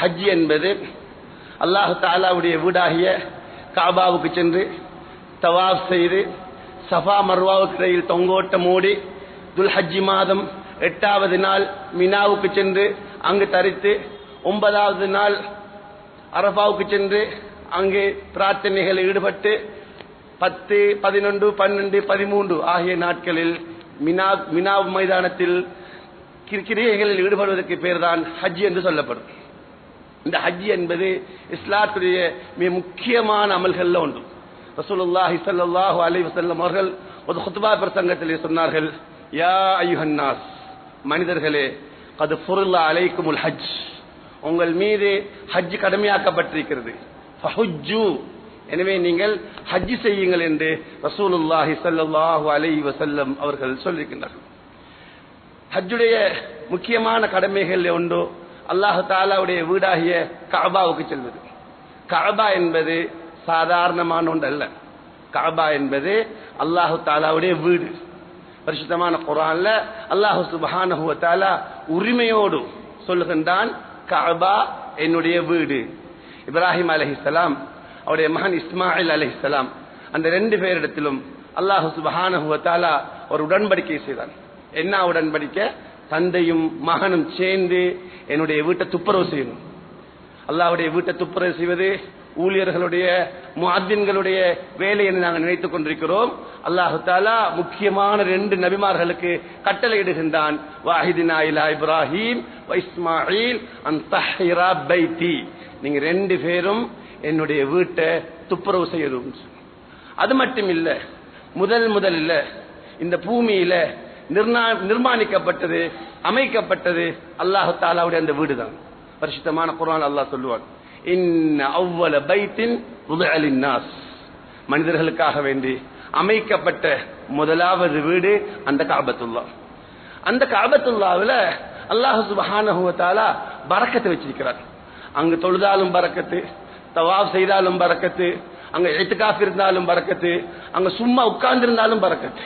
ஹஜ் என்பது அல்லாஹு தாலாவுடைய வீடாகிய காபாவுக்கு சென்று தவாப் செய்து சஃபா மர்வாவுக்கு இடையில் தொங்கோட்டம் மூடி துல்ஹஜ்ஜி மாதம் எட்டாவது நாள் மினாவுக்கு சென்று அங்கு தரித்து ஒன்பதாவது நாள் அரபாவுக்கு சென்று அங்கே பிரார்த்தனைகளில் ஈடுபட்டு பத்து பதினொன்று பன்னெண்டு பதிமூன்று ஆகிய நாட்களில் மினா மினா மைதானத்தில் கி- ஈடுபடுவதற்கு பேர்தான் ஹஜ் என்று சொல்லப்படும். இந்த ஹஜ் என்பது இஸ்லாத்துடைய மிக முக்கியமான அமல்கள்ல ஒன்று. ரசூலுல்லாஹி ஸல்லல்லாஹு அலைஹி வஸல்லம் அவர்கள் ஒரு ஹுத்பா பிரசங்கத்திலே சொன்னார்கள் யா அய்யுஹன்னாஸ் மனிதர்களே அது ஃபுருல்லா அலைக்குமுல் ஹஜ். உங்கள் மீது ஹஜ் கடமையாக்கப்பட்டிருக்கிறது. ஃபஹுஜ்ஜு எனவே நீங்கள் ஹஜ் செய்யுங்கள் என்று ரசூலுல்லாஹி ஸல்லல்லாஹு அலைஹி வஸல்லம் அவர்கள் சொல்லியிருக்கின்றார்கள் ஹஜ்ஜுடைய முக்கியமான கடமைகள் ஒன்று அல்லாஹு தாலாவுடைய வீடாகிய காபாவுக்கு செல்வது. காபா என்பது சாதாரணமான ஒன்று அல்ல காபா என்பது அல்லாஹு தாலாவுடைய வீடு. பரிசுத்தமான குரான்ல அல்லாஹு சுப்ஹானஹு வ உரிமையோடு சொல்லுகின்றான் காபா என்னுடைய வீடு. இப்ராஹிம் அலஹிஸ்லாம் அவருடைய மகன் இஸ்மாயில் அலஹிஸ்லாம் அந்த ரெண்டு பேரிடத்திலும் அல்லாஹு சுப்ஹானஹு வ ஒரு உடன்படிக்கை செய்தான். என்ன உடன்படிக்கை? தந்தையும் மகனும் சேர்ந்து என்னுடைய வீட்டை துப்புரவு செய்யணும். அல்லாஹ்வுடைய வீட்டை துப்புரவு செய்வது ஊழியர்களுடைய முஅத்தின்களுடைய வேலை என்று நாங்கள் நினைத்துக் கொண்டிருக்கிறோம். அல்லாஹு தாலா முக்கியமான ரெண்டு நபிமார்களுக்கு கட்டளை இடுகின்றான் வாஹிதினா இலா இப்ராஹிம் இஸ்மாயில் அன் பைத்தி. நீங்க ரெண்டு பேரும் என்னுடைய வீட்டை துப்புரவு செய்யணும். அது மட்டும் இல்ல முதல் முதல்ல இந்த பூமியில நிர்மாணிக்கப்பட்டது அமைக்கப்பட்டது அல்லாஹு தாலாவுடைய அந்த வீடு தான் பரிசுத்தமான குரான் அல்லாஹ் சொல்லுவான். அவ்வள பைத்தின் நாஸ். மனிதர்களுக்காக வேண்டி அமைக்கப்பட்ட முதலாவது வீடு அந்த காபத்துல்லா அந்த காபத்துல்லாவில் அல்லாஹு சுபஹானஹு பறக்கத்தை வச்சிருக்கிறார். அங்கு தொழுதாலும் பறக்கத்து தவாப் செய்தாலும் பறக்கத்து அங்க இத்துக்காஃப் இருந்தாலும் பறக்கத்து அங்க சும்மா உட்கார்ந்திருந்தாலும் பறக்கத்து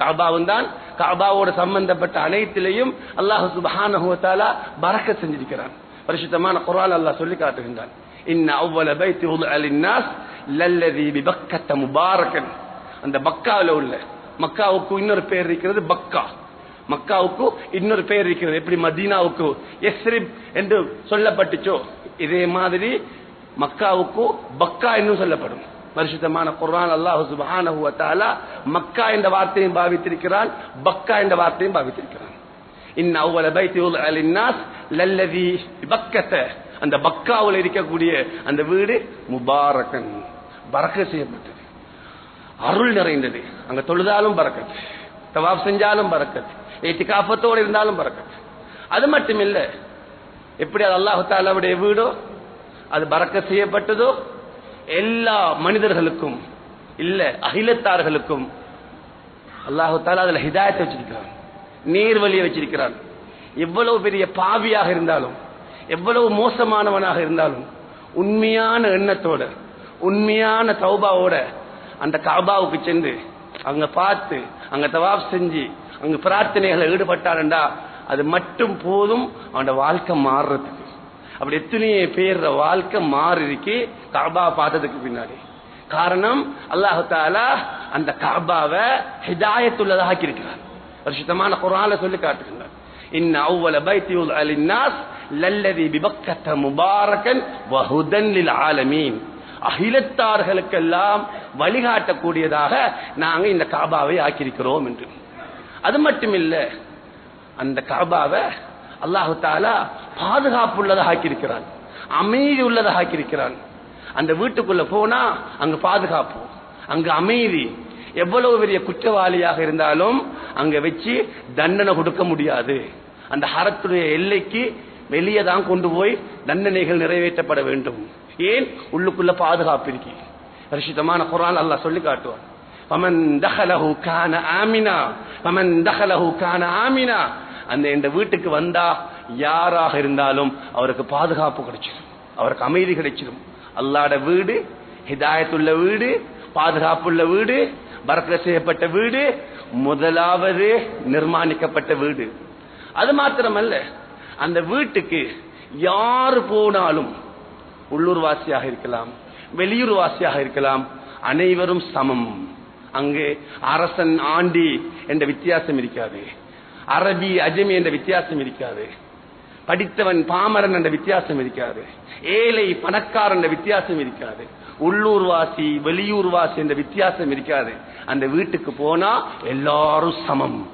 காபாவும் தான். காபாவோட சம்பந்தப்பட்ட அனைத்திலையும் அல்லாஹ் சுபஹானஹு பறக்க செஞ்சிருக்கிறான். பரிசுத்தமான குரான் அல்லாஹ் சொல்லி காட்டுகின்றான். இன்ன அவ்வள பைத்தி உதுஅ லல்லதி முபாரக்கன் அந்த பக்காவில் உள்ள மக்காவுக்கு இன்னொரு பேர் இருக்கிறது பக்கா. மக்காவுக்கு இன்னொரு பேர் இருக்கிறது. எப்படி மதீனாவுக்கு? எஸ்ரிப் என்று சொல்லப்பட்டுச்சோ இதே மாதிரி மக்காவுக்கு பக்கா இன்னும் சொல்லப்படும். பரிசுத்தமான குரான் அல்லாஹ் சுப்ஹானஹு மக்கா என்ற வார்த்தையும் பாவித்திருக்கிறான் பக்கா என்ற வார்த்தையும் பாவித்திருக்கிறான். இன் அவ்வள பைத்தி உதுஅ லின்னாஸ் லல்லதி பக்கத்தை. அந்த பக்காவில் இருக்கக்கூடிய அந்த வீடு முபாரகன். பறக்க செய்யப்பட்டது. அருள் நிறைந்தது. அங்க தொழுதாலும் பறக்கத்து. தவாப் செஞ்சாலும் பறக்கத்து. ஏத்திகாஃபத்தோடு இருந்தாலும் பறக்கத்து. அது மட்டும் இல்ல எப்படி அது அல்லாஹு தாலாவுடைய வீடோ அது பறக்க செய்யப்பட்டதோ எல்லா மனிதர்களுக்கும் இல்ல அகிலத்தார்களுக்கும் அல்லாஹு தாலா அதுல ஹிதாயத்தை வச்சிருக்கிறான். நேர்வழியை வச்சிருக்கிறான். எவ்வளவு பெரிய பாவியாக இருந்தாலும் எவ்வளவு மோசமானவனாக இருந்தாலும் உண்மையான எண்ணத்தோட உண்மையான தௌபாவோட அந்த காபாவுக்கு சென்று அங்க பார்த்து அங்க தவாப் செஞ்சு அங்க பிரார்த்தனைகளை ஈடுபட்டான்டா அது மட்டும் போதும் அவனோட வாழ்க்கை மாறுறதுக்கு அப்படி எத்தனையோ பேர் வாழ்க்கை மாறி இருக்கு காபா பார்த்ததுக்கு பின்னாடி. காரணம் அல்லாஹு தாலா அந்த காபாவை ஹிதாயத்துள்ளதாக ஆக்கியிருக்கிறார் பரிசுத்தமான குரால சொல்லி காட்டுகின்றார். இன் அவ்வள பைத்தி அலின்னாஸ் லல்லதி பிபக்கத்த முபாரக்கன் வஹுதன் லில் ஆலமீன். அகிலத்தார்களுக்கெல்லாம் வழிகாட்டக்கூடியதாக நாங்க இந்த காபாவை ஆக்கியிருக்கிறோம் என்று. அது மட்டும் இல்லை அந்த காபாவை அல்லாஹு தாலா பாதுகாப்பு உள்ளதாக ஆக்கியிருக்கிறான் அமைதி உள்ளதாக ஆக்கியிருக்கிறான் அந்த வீட்டுக்குள்ள போனா அங்க பாதுகாப்பு. அங்க அமைதி. எவ்வளவு பெரிய குற்றவாளியாக இருந்தாலும் அங்க வச்சு தண்டனை கொடுக்க முடியாது. அந்த ஹரத்துடைய எல்லைக்கு வெளியே தான் கொண்டு போய் தண்டனைகள் நிறைவேற்றப்பட வேண்டும். ஏன்? உள்ளுக்குள்ள பாதுகாப்பு இருக்கு. ரஷிதமான குரான் அல்லாஹ் சொல்லி காட்டுவான். பமன் தஹலஹு கான ஆமினா. பமன் தஹலஹு கான ஆமினா. அந்த இந்த வீட்டுக்கு வந்தா யாராக இருந்தாலும் அவருக்கு பாதுகாப்பு கிடைச்சிடும் அவருக்கு அமைதி கிடைச்சிடும் அல்லாட வீடு ஹிதாயத்துள்ள வீடு பாதுகாப்புள்ள வீடு பரக்கல செய்யப்பட்ட வீடு முதலாவது நிர்மாணிக்கப்பட்ட வீடு. அது மாத்திரமல்ல அந்த வீட்டுக்கு யாரு போனாலும் உள்ளூர் வாசியாக இருக்கலாம் வெளியூர் வாசியாக இருக்கலாம் அனைவரும் சமம். அங்கே அரசன் ஆண்டி என்ற வித்தியாசம் இருக்காது. அரபி அஜமி என்ற வித்தியாசம் இருக்காது. படித்தவன் பாமரன் என்ற வித்தியாசம் இருக்காது ஏழை பணக்காரன் என்ற வித்தியாசம் இருக்காது உள்ளூர் வாசி வெளியூர் வாசி என்ற வித்தியாசம் இருக்காது அந்த வீட்டுக்கு போனா எல்லாரும் சமம்.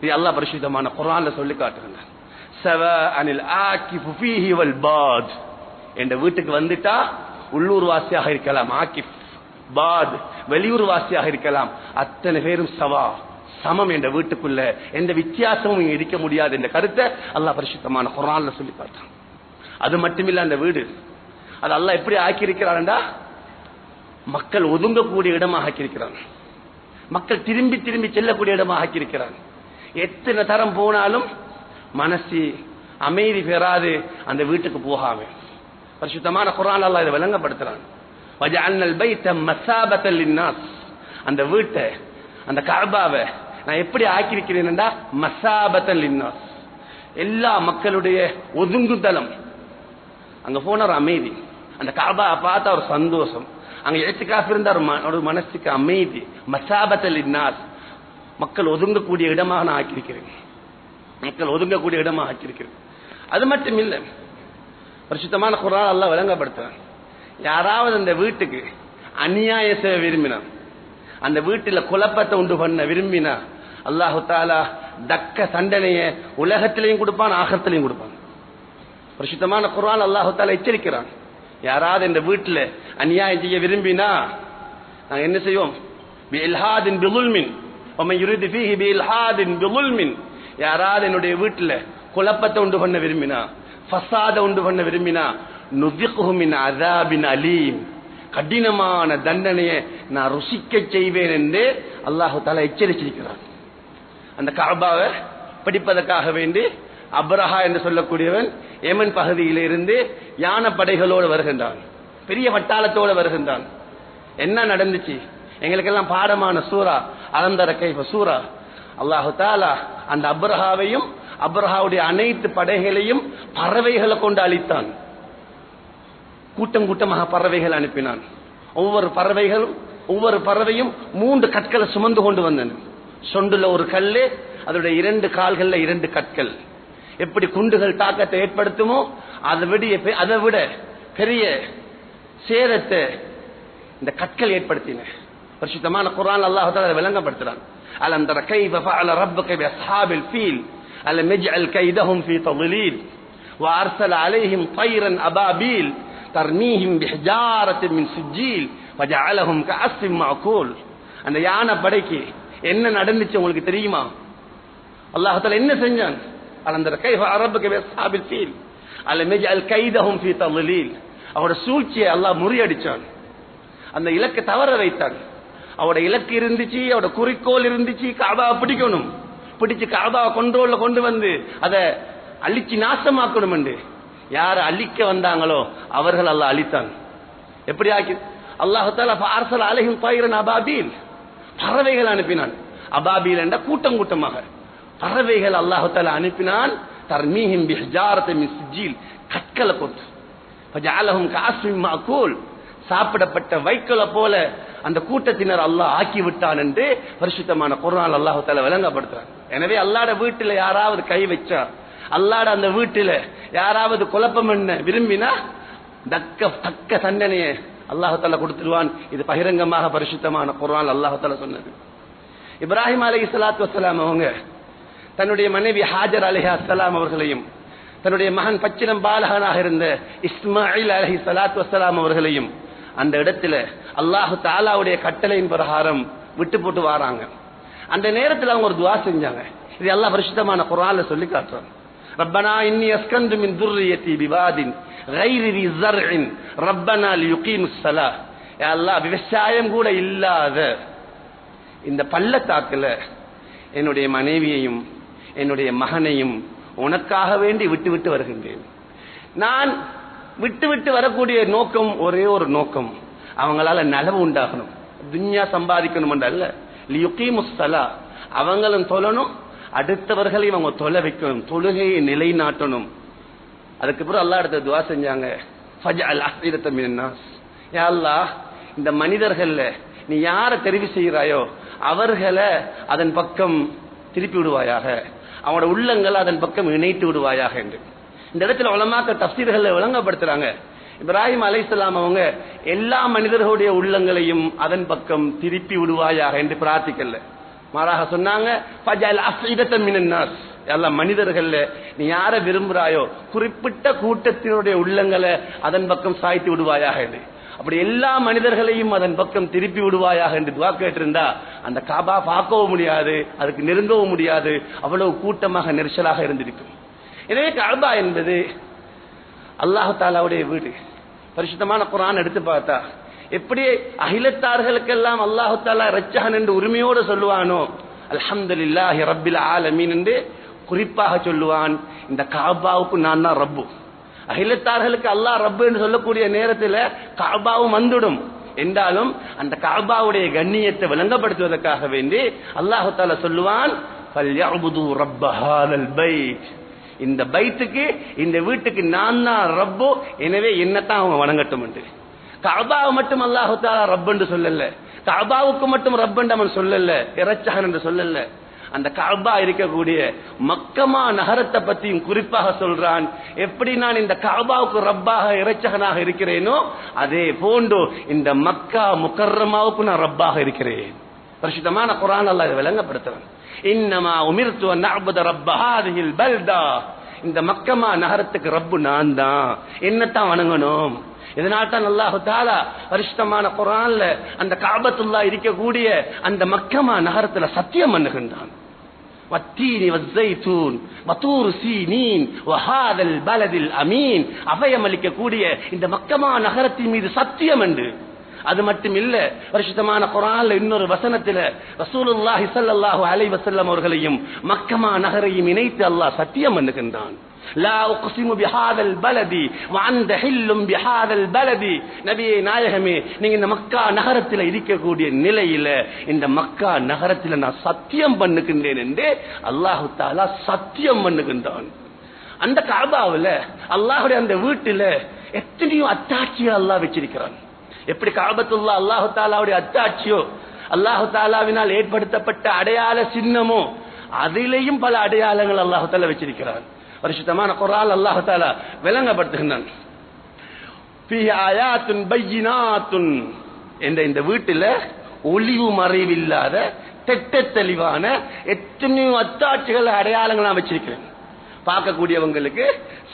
இது அல்லாஹ் பரிசுத்தமான குரான்ல சொல்லி காட்டுகிறார் சவ அனில் ஆக்கி ஃபீஹி வல் பாத். என்ற வீட்டுக்கு வந்துட்டா உள்ளூர் வாசியாக இருக்கலாம். ஆக்கிப் பாத் வெளியூர் வாசியாக இருக்கலாம். அத்தனை பேரும் சவா. சமம் என்ற வீட்டுக்குள்ள எந்த வித்தியாசமும் இருக்க முடியாது என்ற கருத்தை அல்லா பரிசுத்தமான குரான்ல சொல்லி பார்த்தான் அது மட்டுமில்ல அந்த வீடு. அது அல்லாஹ் எப்படி ஆக்கியிருக்கிறான்டா மக்கள் ஒதுங்கக்கூடிய இடமாக ஆக்கியிருக்கிறான். மக்கள் திரும்பி திரும்பி செல்லக்கூடிய இடமாக ஆக்கியிருக்கிறான். எத்தனை தரம் போனாலும் மனசு அமைதி பெறாது அந்த வீட்டுக்கு போகாம. பரிசுத்தமான குரான் அல்லாஹ் இதை விளங்கப்படுத்துறான். அந்த வீட்டை அந்த கர்பாவை நான் எப்படி ஆக்கியிருக்கிறேனென்றால் மசாபத்தன் லின்னாஸ். எல்லா மக்களுடைய ஒதுங்குதலம். அங்க போன ஒரு அமைதி. அந்த காபா பார்த்தா ஒரு சந்தோஷம். அங்க எழுத்துக்காக இருந்த ஒரு மனசுக்கு அமைதி. மசாபத்தல் இன்னாஸ் மக்கள் ஒதுங்கக்கூடிய இடமாக நான் ஆக்கியிருக்கிறேன். மக்கள் ஒதுங்கக்கூடிய இடமாக ஆக்கியிருக்கிறேன். அது மட்டும் இல்லை. பரிசுத்தமான குரான் எல்லாம் விளங்கப்படுத்துறேன். யாராவது அந்த வீட்டுக்கு அநியாய சேவை விரும்பினா அந்த வீட்டில் குழப்பத்தை உண்டு பண்ண விரும்பினா அல்லாஹு தாலா தக்க தண்டனைய உலகத்திலையும் கொடுப்பான் ஆகத்திலையும் கொடுப்பான். பிரசுத்தமான குரான் அல்லாஹு தாலா எச்சரிக்கிறான். யாராவது இந்த வீட்டில் அநியாயம் செய்ய விரும்பினா நாங்கள் என்ன செய்வோம்? யாராவது என்னுடைய வீட்டில் குழப்பத்தை உண்டு பண்ண விரும்பினா ஃபசாத உண்டு பண்ண விரும்பினா நுதிகுமின் அதாபின் அலீம். கடினமான தண்டனையை நான் ருசிக்க செய்வேன் என்று அல்லாஹு தாலா எச்சரிச்சிருக்கிறான். அந்த காபாவை பிடிப்பதற்காக வேண்டி அப்ரஹா என்று சொல்லக்கூடியவன் ஏமன் பகுதியிலிருந்து இருந்து யானை படைகளோடு வருகின்றான். பெரிய வட்டாளத்தோடு வருகின்றான். என்ன நடந்துச்சு? எங்களுக்கெல்லாம் பாடமான சூரா அலந்தர கைஃப சூரா அல்லாஹு தாலா அந்த அப்ரஹாவையும் அப்ரஹாவுடைய அனைத்து படைகளையும் பறவைகளை கொண்டு அழித்தான். கூட்டம் கூட்டமாக பறவைகள் அனுப்பினான். ஒவ்வொரு பறவைகளும் ஒவ்வொரு பறவையும் மூன்று கற்களை சுமந்து கொண்டு வந்தன. சொண்டுல ஒரு கல்லு அதோட இரண்டு கால்கள்ல இரண்டு கற்கள் எப்படி குண்டுகள் தாக்கத்தை ஏற்படுத்துமோ அதை விட அதை விட பெரிய சேதத்தை இந்த கற்கள் ஏற்படுத்தின பரிசுத்தமான குரான் அல்லாஹ் தஆலா விளங்கப்படுத்துறான் அலம் தர கைஃப ஃபஅல ரப்புக பி அஸ்ஹாபில் ஃபீல் அலம் يجعل كيدهم في تضليل وارسل عليهم طيرا ابابيل ترميهم بحجاره من سجيل وجعلهم كعصف معقول அந்த யானை படைக்கு என்ன நடந்துச்சு உங்களுக்கு தெரியுமா? அல்லாஹால என்ன செஞ்சான்? அலந்தர கைஃப அரபுக்கு அஸ்ஹாபில் ஃபீல். அல்லமேஜ் அல் கைதஹும் ஃபீ தலீல் அவரோட சூழ்ச்சியை அல்லா முறியடிச்சான். அந்த இலக்கை தவற வைத்தான். அவரோட இலக்கு இருந்துச்சு அவரோட குறிக்கோள் இருந்துச்சு காதா பிடிக்கணும். பிடிச்சு காதாவை கொண்டோல்ல கொண்டு வந்து அதை அழிச்சு நாசமாக்கணும் என்று. யார் அழிக்க வந்தாங்களோ அவர்கள் அல்லாஹ் அழித்தான். எப்படி ஆக்கி அல்லாஹால அலஹிம் பயிரன் அபாபீல். பறவைகள் அனுப்பினான். அபாபீல் என்ற கூட்டம் கூட்டமாக. பறவைகள் அல்லாஹால அனுப்பினான் தர்மீஹிம் கற்களை கொண்டு ஃபஜஅலஹும் கஅஸ்மின் மஅகூல் சாப்பிடப்பட்ட வைக்கோலை போல அந்த கூட்டத்தினர் அல்லாஹ் ஆக்கி விட்டான் என்று பரிசுத்தமான குர்ஆன் அல்லாஹால விளங்கப்படுத்துறான். எனவே அல்லாட வீட்டுல யாராவது கை வச்சா அல்லாட அந்த வீட்டுல யாராவது குழப்பம் என்ன விரும்பினா தக்க தக்க தண்டனையை அல்லாஹால கொடுத்துருவான். இது பகிரங்கமாக பரிசுத்தமான குரான் அல்லாஹால சொன்னது. இப்ராஹிம் அலி சலாத் வசலாம் அவங்க தன்னுடைய மனைவி ஹாஜர் அலிஹா அஸ்லாம் அவர்களையும் தன்னுடைய மகன் பச்சினம் பாலகனாக இருந்த இஸ்மாயில் அலஹி சலாத்து வசலாம் அவர்களையும் அந்த இடத்துல அல்லாஹு தாலாவுடைய கட்டளையின் பிரகாரம் விட்டு போட்டு வாராங்க. அந்த நேரத்தில் அவங்க ஒரு துவா செஞ்சாங்க. இது எல்லாம் பரிசுத்தமான குரான்ல சொல்லி காட்டுறாங்க. ரப்பனா இன்னி அஸ்கந்து மின் துர்ரியத்தி பிவாதின் غير ذي زرع ربنا ليقيم الصلاه يا الله விவசாயம் கூட இல்லாத இந்த பள்ளத்தாக்குல என்னுடைய மனைவியையும் என்னுடைய மகனையும் உனக்காக வேண்டி விட்டு விட்டு வருகின்றேன் நான் விட்டு விட்டு வரக்கூடிய நோக்கம் ஒரே ஒரு நோக்கம் அவங்களால நலவு உண்டாகணும் துன்யா சம்பாதிக்கணும் அல்ல லியுகீமுஸ்ஸலா அவங்களும் தொழணும் அடுத்தவர்களையும் அவங்க தொலை வைக்கணும் தொழுகையை நிலைநாட்டணும். அதுக்கு பிறகு அல்லாஹ் இடத்துல துவா செஞ்சாங்க. அல்லாஹ் இந்த மனிதர்கள்ல நீ யாரை தெரிவு செய்கிறாயோ அவர்களை அதன் பக்கம் திருப்பி விடுவாயாக. அவனோட உள்ளங்களை அதன் பக்கம் இணைத்து விடுவாயாக என்று. இந்த இடத்துல உலமாக்க தப்சீர்களை விளங்கப்படுத்துறாங்க. இப்ராஹிம் அலைஹிஸ்ஸலாம் அவங்க எல்லா மனிதர்களுடைய உள்ளங்களையும் அதன் பக்கம் திருப்பி விடுவாயாக என்று பிரார்த்திக்கல. மாறாக சொன்னாங்க எல்லாம் மனிதர்கள் மனிதர்கள்ல நீ யாரை விரும்புறாயோ குறிப்பிட்ட கூட்டத்தினுடைய உள்ளங்களை அதன் பக்கம் சாய்த்து விடுவாயாக என்று. அப்படி எல்லா மனிதர்களையும் அதன் பக்கம் திருப்பி விடுவாயாக என்று துவா கேட்டிருந்தா அந்த காபா பார்க்கவும் முடியாது அதுக்கு நெருங்கவும் முடியாது அவ்வளவு கூட்டமாக நெரிசலாக இருந்திருக்கும். எனவே காபா என்பது அல்லாஹு தாலாவுடைய வீடு. பரிசுத்தமான குரான் எடுத்து பார்த்தா எப்படி அகிலத்தார்களுக்கெல்லாம் அல்லாஹாலா ரச்சான் என்று உரிமையோடு சொல்லுவானோ? அல்ஹம்துலில்லாஹி ரப்பில் ஆலமீன் என்று குறிப்பாக சொல்லுவான். இந்த காபாவுக்கு நான் தான் ரப்பு. அகிலத்தார்களுக்கு அல்லாஹ் ரப்பு என்று சொல்லக்கூடிய நேரத்தில் காபாவும் வந்துடும். என்றாலும் அந்த காபாவுடைய கண்ணியத்தை விளங்கப்படுத்துவதற்காக வேண்டி அல்லாஹு தாலா சொல்லுவான் இந்த பைத்துக்கு இந்த வீட்டுக்கு நான் தான் ரப்போ. எனவே என்னத்தான் அவங்க வணங்கட்டும் என்று. கபாவை மட்டும் அல்லாஹு ரப்பன்று சொல்லல. கபாவுக்கு மட்டும் ரப்பன் அவன் சொல்லல. இறைச்சகன் என்று சொல்லல. அந்த காபா இருக்கக்கூடிய மக்கமா நகரத்தை பத்தியும் குறிப்பாக சொல்றான். எப்படி நான் இந்த காபாவுக்கு ரப்பாக இறைச்சகனாக இருக்கிறேனோ அதே போன்று இந்த மக்கா முக்கர்ரமாவுக்கு நான் ரப்பாக இருக்கிறேன். பரிசுத்தமான குரான் அல்ல இதை விளங்கப்படுத்துறேன். இன்னமா உமிர்த்துவ நஅபுத ரப்ப பல்தா. இந்த மக்கமா நகரத்துக்கு ரப்பு நான் தான் என்னத்தான் வணங்கணும்? இதனால் தான் அல்லாஹு தாலா பரிசுத்தமான குரான்ல அந்த காபத்துல்லா இருக்கக்கூடிய அந்த மக்கமா நகரத்துல சத்தியம் பண்ணுகின்றான் والتين والزيتون وطور سينين وهذا البلد الأمين அபயமளிக்க கூடிய இந்த மக்கமா நகரத்தின் மீது சத்தியம் என்று அது மட்டும் இல்ல பரிசுத்தமான குரான்ல இன்னொரு வசனத்துல ரசூலுல்லாஹி ஸல்லல்லாஹு அலைஹி வஸல்லம் அவர்களையும் மக்கமா நகரையும் இணைத்து அல்லாஹ் சத்தியம் பண்ணுகின்றான் லா உக்சிமு பிஹாதல் பலதி வாழ்ந்த ஹில்லும் பிஹாதல் பலதி நபியே நாயகமே நீங்க இந்த மக்கா நகரத்தில் இருக்கக்கூடிய நிலையில இந்த மக்கா நகரத்தில் நான் சத்தியம் பண்ணுகின்றேன் என்று அல்லாஹு தாலா சத்தியம் பண்ணுகின்றான். அந்த காபாவில் அல்லாஹுடைய அந்த வீட்டில் எத்தனையோ அத்தாட்சிகள் அல்லாஹ் வச்சிருக்கிறான். எப்படி காபத்துல்லா அல்லாஹு தாலாவுடைய அத்தாட்சியோ அல்லாஹு தாலாவினால் ஏற்படுத்தப்பட்ட அடையாள சின்னமோ அதிலேயும் பல அடையாளங்கள் அல்லாஹு தாலா வச்சிருக்கிறான். பரிசுத்தமான குரால் அல்லாஹால விளங்கப்படுத்துகின்றான். என்ற இந்த வீட்டில் ஒளிவு மறைவில்லாத திட்ட தெளிவான எத்தனையோ அத்தாட்சிகள் அடையாளங்கள் நான் வச்சிருக்கிறேன். பார்க்கக்கூடியவங்களுக்கு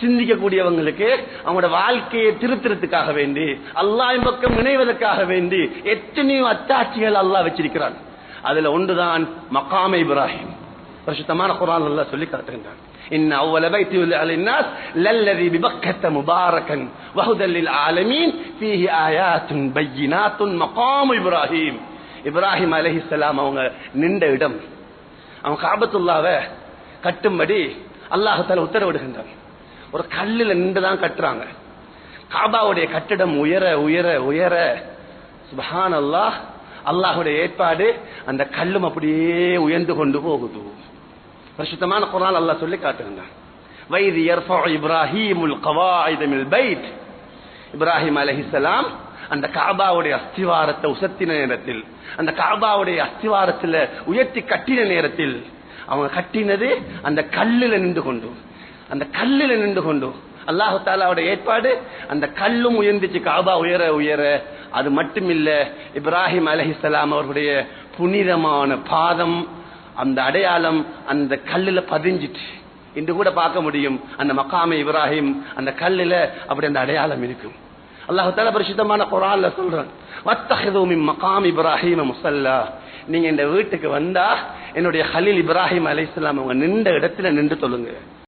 சிந்திக்கக்கூடியவங்களுக்கு அவங்களோட வாழ்க்கையை திருத்துறதுக்காக வேண்டி அல்லாஹ் பக்கம் இணைவதற்காக வேண்டி எத்தனையோ அத்தாட்சிகள் அல்லாஹ் வச்சிருக்கிறான். அதுல ஒன்றுதான் மகாம இப்ராஹிம். பரிசுத்தமான குரான் அல்லாஹ் சொல்லி காட்டுகின்றான். إن أول بيت يولع للناس للذي ببكة مباركا وهدى للعالمين فيه آيات بينات مقام إبراهيم இப்ராஹிம் அலஹி அவங்க நின்ற இடம் அவன் காபத்துல்லாவை கட்டும்படி அல்லாஹால உத்தரவிடுகின்றான் ஒரு கல்லில் நின்றுதான் கட்டுறாங்க காபாவுடைய கட்டிடம் உயர உயர உயர சுபஹான் அல்லாஹ் அல்லாஹுடைய ஏற்பாடு அந்த கல்லும் அப்படியே உயர்ந்து கொண்டு போகுது பரிசுத்தமான குரான் அல்லாஹ் சொல்லி காட்டுகின்றான் வைது இப்ராஹிமுல் கவாயித பைத். இப்ராஹிம் அலஹிசலாம் அந்த காபாவுடைய அஸ்திவாரத்தை உசத்தின நேரத்தில் அந்த காபாவுடைய அஸ்திவாரத்தில் உயர்த்தி கட்டின நேரத்தில் அவங்க கட்டினது அந்த கல்லில் நின்று கொண்டு அந்த கல்லில் நின்று கொண்டு அல்லாஹு தாலாவுடைய ஏற்பாடு அந்த கல்லும் உயர்ந்துச்சு காபா உயர உயர. அது மட்டுமில்ல இப்ராஹிம் அலஹிசலாம் அவர்களுடைய புனிதமான பாதம் அந்த அடையாளம் அந்த கல்லுல பதிஞ்சிட்டு இன்று கூட பார்க்க முடியும். அந்த மக்காம இப்ராஹிம் அந்த கல்லுல அப்படி அந்த அடையாளம் இருக்கும். அல்லாஹால பரிசுத்தமான குரான்ல சொல்றான். வத்தஹது மகாம் இப்ராஹிம் முசல்லா நீங்க இந்த வீட்டுக்கு வந்தா என்னுடைய ஹலீல் இப்ராஹிம் அலைஹிஸ்ஸலாம் அவங்க நின்ற இடத்துல நின்று சொல்லுங்க.